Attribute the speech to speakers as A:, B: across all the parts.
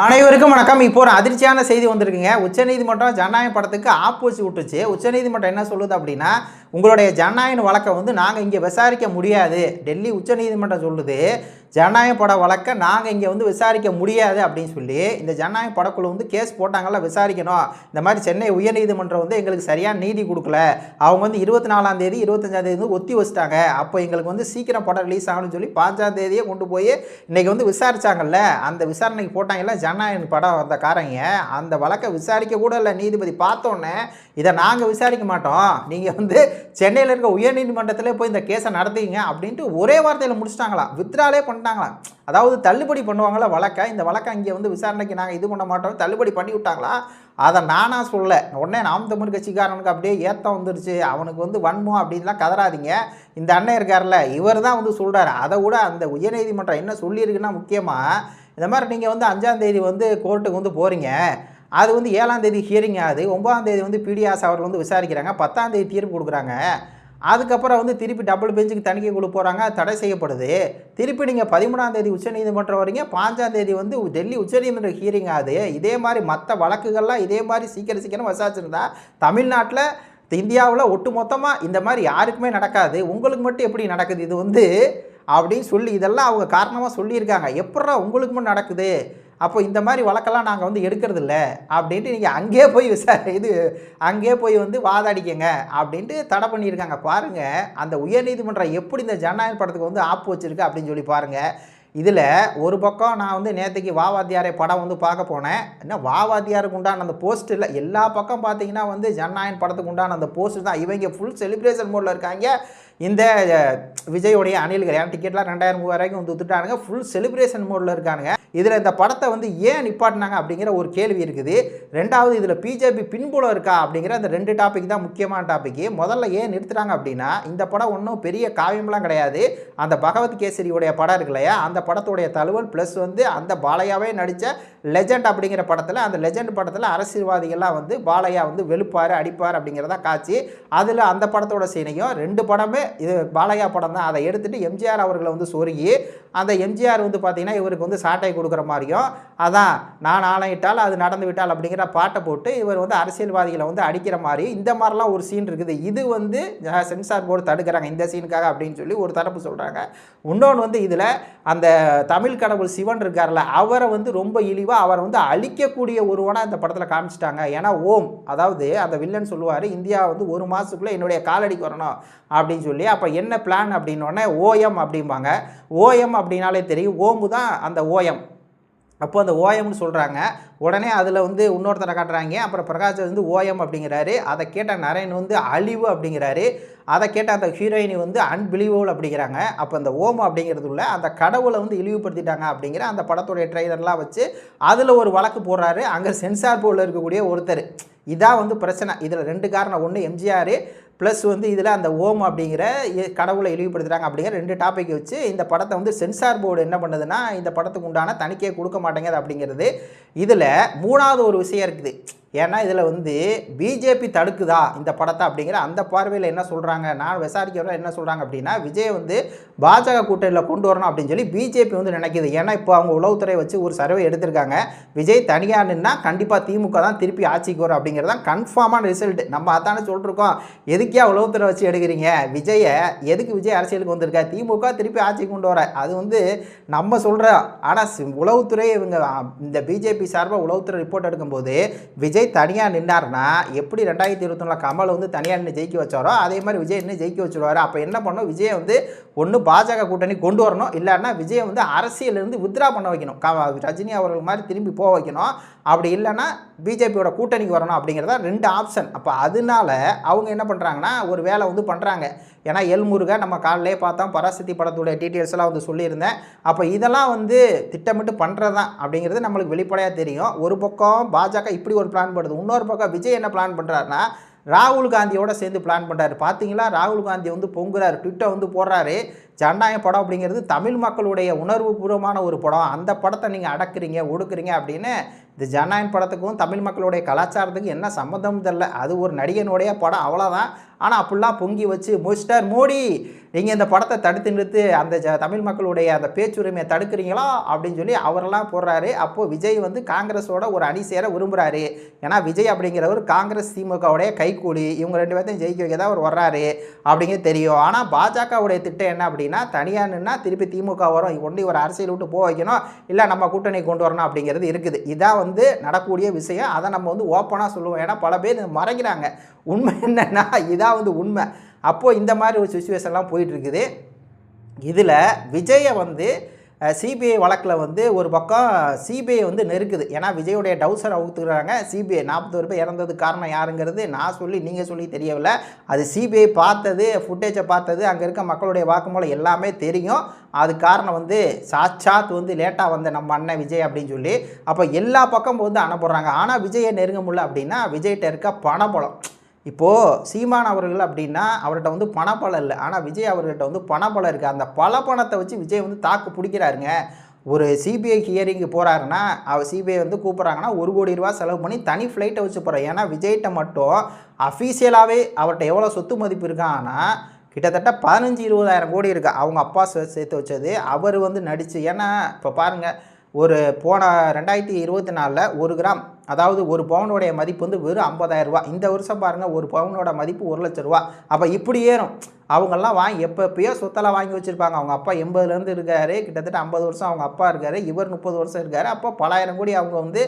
A: அனைவருக்கும் வணக்கம். இப்போ ஒரு அதிர்ச்சியான செய்தி வந்திருக்குங்க. உச்சநீதிமன்றம் ஜனநாயக படத்துக்கு ஆப்பு வச்சு விட்டுச்சு உச்சநீதிமன்றம் என்ன சொல்லுது அப்படின்னா உங்களுடைய ஜனநாயக வழக்கை வந்து நாங்கள் இங்கே விசாரிக்க முடியாது. டெல்லி உச்சநீதிமன்றம் சொல்லுது. ஜனநாயக பட வழக்கை நாங்கள் இங்கே வந்து விசாரிக்க முடியாது அப்படின்னு சொல்லி இந்த ஜனநாயக படக்குழு வந்து கேஸ் போட்டாங்கல்ல விசாரிக்கணும். இந்த மாதிரி சென்னை உயர்நீதிமன்றம் வந்து எங்களுக்கு சரியான நீதி கொடுக்கல. அவங்க வந்து இருபத்தி நாலாம் தேதி இருபத்தஞ்சாம் தேதி வந்து ஒத்தி வச்சிட்டாங்க. அப்போ எங்களுக்கு வந்து சீக்கிரம் படம் ரிலீஸ் ஆகணும்னு சொல்லி பாஞ்சாம் தேதியே கொண்டு போய் இன்றைக்கி வந்து விசாரித்தாங்கல்ல அந்த விசாரணைக்கு போட்டாங்கல்ல ஜனநாயக படம் வந்த காரங்க அந்த வழக்கை விசாரிக்க கூட இல்லை. நீதிபதி பார்த்தோன்னே இதை நாங்கள் விசாரிக்க மாட்டோம். நீங்கள் வந்து சென்னையில் இருக்க உயர்நீதிமன்றத்தில் போய் இந்த கேஸை நடத்திங்க அப்படின்ட்டு ஒரே வார்த்தையில் முடிச்சிட்டாங்களா. வித்ராலே பண்ணிட்டாங்களாம். அதாவது தள்ளுபடி பண்ணுவாங்களா வழக்கை. இந்த வழக்கை இங்கே வந்து விசாரணைக்கு நாங்கள் இது பண்ண மாட்டோம். தள்ளுபடி பண்ணி விட்டாங்களா? அதை நானாக சொல்ல உடனே நாம் தமிழ் கட்சிக்காரனுக்கு அப்படியே ஏத்தம் வந்துருச்சு. அவனுக்கு வந்து வன்மம் அப்படின்லாம் கதறாதீங்க. இந்த அண்ணன் இருக்கார்ல இவர் தான் வந்து சொல்கிறாரு அதை விட அந்த உயர்நீதிமன்றம் என்ன சொல்லியிருக்குன்னா முக்கியமாக இந்த மாதிரி நீங்கள் வந்து அஞ்சாந்தேதி வந்து கோர்ட்டுக்கு வந்து போகிறீங்க அது வந்து ஏழாம் தேதி ஹியரிங் ஆகுது. ஒன்பதாம் தேதி வந்து பிடிஆஸ் அவர் வந்து விசாரிக்கிறாங்க. பத்தாம் தேதி தீர்ப்பு கொடுக்குறாங்க. அதுக்கப்புறம் வந்து திருப்பி டபுள் பெஞ்சுக்கு தணிக்கை குழு போகிறாங்க தடை செய்யப்படுது. திருப்பி நீங்கள் பதிமூணாம் தேதி உச்சநீதிமன்றம் வரீங்க. பாஞ்சாம் தேதி வந்து டெல்லி உச்சநீதிமன்ற ஹியரிங் ஆகுது இதே மாதிரி மற்ற வழக்குகள்லாம் இதே மாதிரி சீக்கிரம் சீக்கிரம் விசாரிச்சிருந்தா தமிழ்நாட்டில் இந்தியாவில் ஒட்டு மொத்தமாக இந்த மாதிரி யாருக்குமே நடக்காது. உங்களுக்கு மட்டும் எப்படி நடக்குது இது வந்து? அப்படின்னு சொல்லி இதெல்லாம் அவங்க காரணமாக சொல்லியிருக்காங்க. எப்படா உங்களுக்கு மட்டும் நடக்குது? அப்போ இந்த மாதிரி வழக்கெல்லாம் நாங்கள் வந்து எடுக்கிறது இல்லை அப்படின்ட்டு நீங்கள் அங்கேயே போய் விசா இது அங்கேயே போய் வந்து வாதாடிக்கங்க அப்படின்ட்டு தடை பண்ணியிருக்காங்க. பாருங்கள் அந்த உயர்நீதிமன்றம் எப்படி இந்த ஜனநாயக படத்துக்கு வந்து ஆப்பு வச்சிருக்கு அப்படின்னு சொல்லி பாருங்கள் இதில் ஒரு பக்கம் நான் வந்து நேற்றுக்கு வாவாத்தியாரை படம் வந்து பார்க்க போனேன். என்ன வாவாத்தியாருக்கு உண்டான அந்த போஸ்ட் இல்லை எல்லா பக்கம் பார்த்தீங்கன்னா வந்து ஜன்னாயன் படத்துக்கு உண்டான அந்த போஸ்ட் தான். இவங்க ஃபுல் செலிப்ரேஷன் மோடில் இருக்காங்க. இந்த விஜயோடைய அணில்கள் ஏன் டிக்கெட்லாம் ரெண்டாயிரம் மூவாயிரம் வரைக்கும் வந்து வித்துட்டானுங்க. ஃபுல் செலிப்ரேஷன் மோடில் இருக்கானுங்க. இதில் இந்த படத்தை வந்து ஏன் நிப்பாட்டினாங்க அப்படிங்கிற ஒரு கேள்வி இருக்குது. ரெண்டாவது இதில் பிஜேபி பின்புலம் இருக்கா அப்படிங்கிற அந்த ரெண்டு டாபிக் தான் முக்கியமான டாபிக் முதல்ல ஏன் நிறுத்துறாங்க அப்படின்னா இந்த படம் ஒன்றும் பெரிய காவியம்லாம் கிடையாது. அந்த பகவத் கேசரியுடைய படம் இருக்கு இல்லையா? அந்த படத்துடைய தழுவல் ப்ளஸ் வந்து அந்த பாலையாவே நடித்த லெஜண்ட் அப்படிங்கிற படத்தில் அந்த லெஜண்ட் படத்தில் அரசியல்வாதிகள்லாம் வந்து பாலையா வந்து வெளுப்பார் அடிப்பார் அப்படிங்கிறதா காட்சி. அதில் அந்த படத்தோட சீனையும் ரெண்டு படமே இது பாலையா படம் தான் அதை எடுத்துகிட்டு எம்ஜிஆர் அவர்களை வந்து சொருகி அந்த எம்ஜிஆர் வந்து பார்த்தீங்கன்னா இவருக்கு வந்து சாட்டை கொடுக்குற மாதிரியும் அதான் நான் ஆணையிட்டால் அது நடந்து விட்டால் அப்படிங்கிற பாட்டை போட்டு இவர் வந்து அரசியல்வாதிகளை வந்து அடிக்கிற மாதிரி இந்த மாதிரிலாம் ஒரு சீன் இருக்குது. இது வந்து சென்சார் போர்டு தடுக்கிறாங்க இந்த சீனுக்காக அப்படின்னு சொல்லி ஒரு தரப்பு சொல்கிறாங்க இன்னொன்று வந்து இதில் அந்த தமிழ் கடவுள் சிவன் இருக்கார்ல அவரை வந்து ரொம்ப இழிவாக அவரை வந்து அழிக்கக்கூடிய ஒருவனாக இந்த படத்தில் காமிச்சிட்டாங்க. ஏன்னா ஓம் அதாவது அந்த வில்லன் சொல்லுவார் இந்தியா வந்து ஒரு மாதத்துக்குள்ளே என்னுடைய காலடிக்கு வரணும் அப்படின்னு சொல்லி. அப்போ என்ன பிளான் அப்படின்னோடனே ஓஎம் அப்படிம்பாங்க. ஓஎம் அப்படின்னாலே தெரியும். ஓமு தான் அந்த ஓஎம் அப்போ அந்த ஓஎம்னு சொல்கிறாங்க உடனே அதில் வந்து இன்னொருத்தரை காட்டுறாங்க. அப்புறம் பிரகாஷ் வந்து ஓஎம் அப்படிங்கிறாரு. அதை கேட்ட நரேன் வந்து அழிவு அப்படிங்கிறாரு. அதை கேட்ட அந்த ஹீரோயினி வந்து அன்பிலீவபிள் அப்படிங்கிறாங்க. அப்போ அந்த ஓம் அப்படிங்கிறது உள்ள அந்த கடவுளை வந்து இழிவுபடுத்திட்டாங்க அப்படிங்கிற அந்த படத்துடைய ட்ரைலர்லாம் வச்சு அதில் ஒரு வழக்கு போடுறாரு. அங்கே சென்சார் போர்டில் இருக்கக்கூடிய ஒருத்தர். இதான் வந்து பிரச்சனை. இதில் ரெண்டு காரணம். ஒன்று எம்ஜிஆர் ப்ளஸ் வந்து இதில் அந்த ஓம் அப்படிங்கிற கடவுளை இழிவுபடுத்துகிறாங்க அப்படிங்கிற ரெண்டு டாபிக் வச்சு இந்த படத்தை வந்து சென்சார் போர்டு என்ன பண்ணுதுன்னா இந்த படத்துக்கு உண்டான தணிக்கையை கொடுக்க மாட்டேங்குது அப்படிங்கிறது. இதில் மூணாவது ஒரு விஷயம் இருக்குது. ஏன்னா இதில் வந்து பிஜேபி தடுக்குதா இந்த படத்தை அப்படிங்கிற அந்த பார்வையில் என்ன சொல்கிறாங்க நான் விசாரிக்கிறவங்க என்ன சொல்கிறாங்க அப்படின்னா விஜய் வந்து பாஜக கூட்டணியில் கொண்டு வரணும் அப்படின்னு சொல்லி பிஜேபி வந்து நினைக்கிது. ஏன்னா இப்போ அவங்க உளவுத்துறை வச்சு ஒரு சர்வே எடுத்திருக்காங்க. விஜய் தனியாக நின்னா கண்டிப்பாக திமுக தான் திருப்பி ஆட்சிக்கு வரும் அப்படிங்கிறது தான் கன்ஃபார்மான ரிசல்ட் நம்ம அதானே சொல்லிருக்கோம். எதுக்கே உளவுத்துறை வச்சு எடுக்கிறீங்க? விஜயை எதுக்கு விஜய் அரசியலுக்கு வந்திருக்கா? திமுக திருப்பி ஆட்சிக்கு கொண்டு வர. அது வந்து நம்ம சொல்கிறோம் ஆனால் உளவுத்துறை இவங்க இந்த பிஜேபி சார்பாக உளவுத்துறை ரிப்போர்ட் எடுக்கும்போது விஜய் தனியாக நின்னார்னா எப்படி ரெண்டாயிரத்தி இருபத்தொன்னில் கமல் வந்து தனியாக நின்று ஜெயிக்க வச்சாரோ அதே மாதிரி விஜய் நின்று ஜெயிக்க வச்சுருவார். அப்போ என்ன பண்ணணும்? விஜய் வந்து ஒன்று பாஜக கூட்டணி கொண்டு வரணும். இல்லைன்னா விஜயை வந்து அரசியலிருந்து வித்ரா பண்ண வைக்கணும். க- ரஜினி அவர்கள் மாதிரி திரும்பி போக வைக்கணும். அப்படி இல்லைன்னா பிஜேபியோட கூட்டணிக்கு வரணும் அப்படிங்கிறதா ரெண்டு ஆப்ஷன் அப்போ அதனால அவங்க என்ன பண்ணுறாங்கன்னா ஒரு வேலை வந்து பண்ணுறாங்க ஏன்னா எல்முருகா நம்ம காலையிலே பார்த்தோம். பராசக்தி படத்துடைய டீட்டெயில்ஸ்லாம் வந்து சொல்லியிருந்தேன். அப்போ இதெல்லாம் வந்து திட்டமிட்டு பண்ணுறது தான் அப்படிங்கிறது நம்மளுக்கு வெளிப்படையாக தெரியும். ஒரு பக்கம் பாஜக இப்படி ஒரு பிளான் பண்ணுது இன்னொரு பக்கம் விஜய் என்ன பிளான் பண்ணுறாருன்னா ராகுல் காந்தியோட சேர்ந்து பிளான் பண்ணுறாரு பார்த்தீங்களா? ராகுல் காந்தி வந்து பொங்குறாரு ட்விட்டர் வந்து போடுறாரு. ஜனநாயக படம் அப்படிங்கிறது தமிழ் மக்களுடைய உணர்வுபூர்வமான ஒரு படம். அந்த படத்தை நீங்கள் அடக்குறீங்க ஒடுக்குறீங்க அப்படின்னு இந்த ஜனநாயக படத்துக்கும் தமிழ் மக்களுடைய கலாச்சாரத்துக்கும் என்ன சம்மந்தம் தெரில அது ஒரு நடிகனுடைய படம் அவ்வளோதான் ஆனால் அப்படிலாம் பொங்கி வச்சு மிஸ்டர் மோடி நீங்கள் இந்த படத்தை தடுத்து நிறுத்து அந்த ஜ தமிழ் மக்களுடைய அந்த பேச்சுரிமையை தடுக்கிறீங்களா? அப்படின்னு சொல்லி அவரெல்லாம் போடுறாரு. அப்போது விஜய் வந்து காங்கிரஸோட ஒரு அணி சேர விரும்புகிறாரு ஏன்னா விஜய் அப்படிங்கிறவர் காங்கிரஸ் திமுகவுடைய கைக்கூலி. இவங்க ரெண்டு பேர்த்தையும் ஜெயிக்க வைக்க தான் அவர் வர்றாரு அப்படிங்கிறது தெரியும். ஆனால் பாஜகவுடைய திட்டம் என்ன அப்படின்னா தனியாக நின்னா திருப்பி திமுக வரும். ஒண்டி ஒரு அரசியல் விட்டு போக வைக்கணும். இல்லை நம்ம கூட்டணி கொண்டு வரணும் அப்படிங்கிறது இருக்குது. இதான் வந்து நடக்கக்கூடிய விஷயம். அதை நம்ம வந்து ஓப்பனாக சொல்லுவோம். ஏன்னா பல பேர் மறைக்கிறாங்க. உண்மை என்னன்னா இதான் வந்து உண்மை. அப்போது இந்த மாதிரி ஒரு சுச்சுவேஷன்லாம் போயிட்டுருக்குது. இதில் விஜயை வந்து சிபிஐ வழக்கில் வந்து ஒரு பக்கம் சிபிஐ வந்து நெருக்குது. ஏன்னா விஜயுடைய டவுசர் அவுத்துக்கிறாங்க சிபிஐ நாற்பத்தோரு பேர் இறந்தது காரணம் யாருங்கிறது நான் சொல்லி நீங்கள் சொல்லி தெரியவில்லை. அது சிபிஐ பார்த்தது ஃபுட்டேஜை பார்த்தது அங்கே இருக்க மக்களுடைய வாக்குமூலம் எல்லாமே தெரியும். அது காரணம் வந்து சாட்சாத் வந்து லேட்டாக வந்த நம்ம அண்ணன் விஜய் அப்படின்னு சொல்லி. அப்போ எல்லா பக்கமும் வந்து அனுப்புகிறாங்க ஆனால் விஜயை நெருங்க முடியல அப்படின்னா விஜய்கிட்ட இருக்க பணபலம் இப்போது சீமான் அவர்கள் அப்படின்னா அவர்கிட்ட வந்து பணப்பலம் இல்லை. ஆனால் விஜய் அவர்கிட்ட வந்து பணப்பலம் இருக்குது அந்த பல பணத்தை வச்சு விஜய் வந்து தாக்கு பிடிக்கிறாருங்க. ஒரு சிபிஐ ஹியரிங்கு போகிறாருன்னா அவர் சிபிஐ வந்து கூப்பிட்றாங்கன்னா ஒரு கோடி ரூபா செலவு பண்ணி தனி ஃப்ளைட்டை வச்சு போகிறேன் ஏன்னா விஜய்கிட்ட மட்டும் அஃபீஷியலாகவே அவர்கிட்ட எவ்வளோ சொத்து மதிப்பு இருக்கான்னா கிட்டத்தட்ட பதினஞ்சு இருபதாயிரம் கோடி இருக்குது அவங்க அப்பா சே- சேர்த்து வச்சது. அவர் வந்து நடித்து ஏன்னா இப்போ பாருங்கள் ஒரு போன ரெண்டாயிரத்தி இருபத்தி நாலில் ஒரு கிராம் அதாவது ஒரு பவுனுடைய மதிப்பு வந்து வெறும் ஐம்பதாயிரம் ரூபா இந்த வருஷம் பாருங்கள் ஒரு பவுனோட மதிப்பு ஒரு லட்ச ரூபா அப்போ இப்படி ஏறும். அவங்கெல்லாம் வாங்கி எப்போ எப்பயோ சொத்தெல்லாம் வாங்கி வச்சுருப்பாங்க. அவங்க அப்பா எண்பதுலேருந்து இருக்காரு கிட்டத்தட்ட ஐம்பது வருஷம் அவங்க அப்பா இருக்காரு இவர் முப்பது வருஷம் இருக்காரு. அப்போ பலாயிரம் கோடி அவங்க வந்து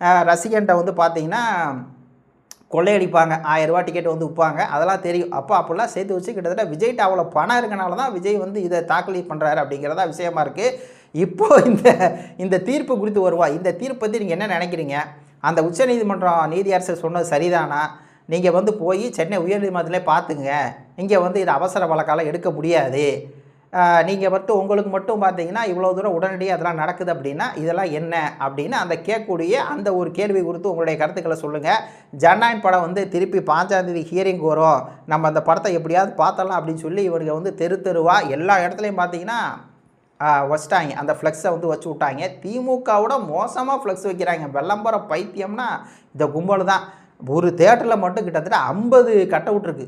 A: அஹ், ரசிகன்ட்ட வந்து பார்த்தீங்கன்னா கொள்ளையடிப்பாங்க. ஆயிரம் டிக்கெட் வந்து விற்பாங்க அதெல்லாம் தெரியும். அப்போ அப்போல்லாம் சேர்த்து வச்சு கிட்டத்தட்ட விஜய்கிட்ட அவ்வளோ பணம் இருக்கனால தான் விஜய் வந்து இதை தாக்கலி பண்ணுறாரு அப்படிங்கிறதா விஷயமா இருக்குது இப்போ இந்த இந்த தீர்ப்பு குறித்து வருவா இந்த தீர்ப்பு பற்றி நீங்கள் என்ன நினைக்கிறீங்க? அந்த உச்சநீதிமன்றம் நீதியரசர் சொன்னது சரிதானா? நீங்கள் வந்து போய் சென்னை உயர்நீதிமன்றத்திலே பார்த்துங்க இங்கே வந்து இது அவசர வழக்கால எடுக்க முடியாது. நீங்கள் மட்டும் உங்களுக்கு மட்டும் பார்த்தீங்கன்னா இவ்வளோ தூரம் உடனடியாக அதெல்லாம் நடக்குது அப்படின்னா இதெல்லாம் என்ன அப்படின்னு அந்த கேட்கக்கூடிய அந்த ஒரு கேள்வி குறித்து உங்களுடைய கருத்துக்களை சொல்லுங்கள் ஜன்னாயின் படம் வந்து திருப்பி பாஞ்சாந்தேதி ஹியரிங் வரும். நம்ம அந்த படத்தை எப்படியாவது பார்த்தலாம் அப்படின்னு சொல்லி இவனுக்கு வந்து தெரு தெருவா எல்லா இடத்துலையும் பார்த்தீங்கன்னா வச்சிட்டாங்க. அந்த ஃப்ளெக்ஸை வந்து வச்சு விட்டாங்க. திமுகவோட மோசமாக ஃப்ளெக்ஸ் வைக்கிறாங்க. வெள்ளம்பர பைத்தியம்னா இந்த கும்பல் தான். ஒரு தேட்டரில் மட்டும் கிட்டத்தட்ட ஐம்பது கட்ட விட்ருக்கு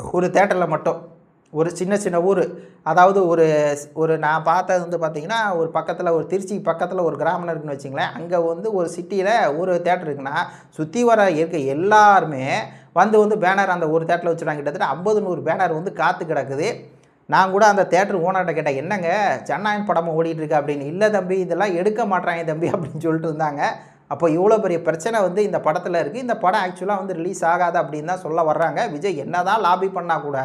A: ஒரு தேட்டரில் மட்டும். ஒரு சின்ன சின்ன ஊர். அதாவது ஒரு ஒரு நான் பார்த்தது வந்து பார்த்திங்கன்னா ஒரு பக்கத்தில் ஒரு திருச்சி பக்கத்தில் ஒரு கிராமம் இருக்குன்னு வச்சிங்களேன். அங்கே வந்து ஒரு சிட்டியில் ஒரு தேட்டர் இருக்குன்னா சுற்றி வர இருக்க எல்லாருமே வந்து வந்து பேனர் அந்த ஒரு தேட்டரில் வச்சுட்டாங்க. கிட்டத்தட்ட ஐம்பது நூறு பேனர் வந்து காற்று கிடக்குது. நான் கூட அந்த தேட்டர் ஓனர்கிட்ட கேட்டேன் என்னங்க சென்னாயின் படமும் ஓடிட்டுருக்கு அப்படின்னு. இல்லை தம்பி இதெல்லாம் எடுக்க மாட்றாங்க தம்பி அப்படின்னு சொல்லிட்டு இருந்தாங்க. அப்போ இவ்வளோ பெரிய பிரச்சனை வந்து இந்த படத்தில் இருக்குது இந்த படம் ஆக்சுவலாக வந்து ரிலீஸ் ஆகாது அப்படின்னு தான் சொல்ல வர்றாங்க. விஜய் என்ன தான் லாபி பண்ணால் கூட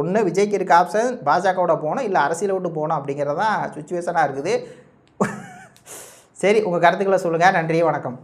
A: ஒன்று விஜய்க்கு இருக்க ஆப்ஷன் பாஜகவோட போகணும் இல்லை அரசியலை விட்டு போகணும் அப்படிங்கிறது தான் சுச்சுவேஷனாக இருக்குது. சரி உங்கள் கருத்துக்களை சொல்லுங்கள் நன்றி வணக்கம்.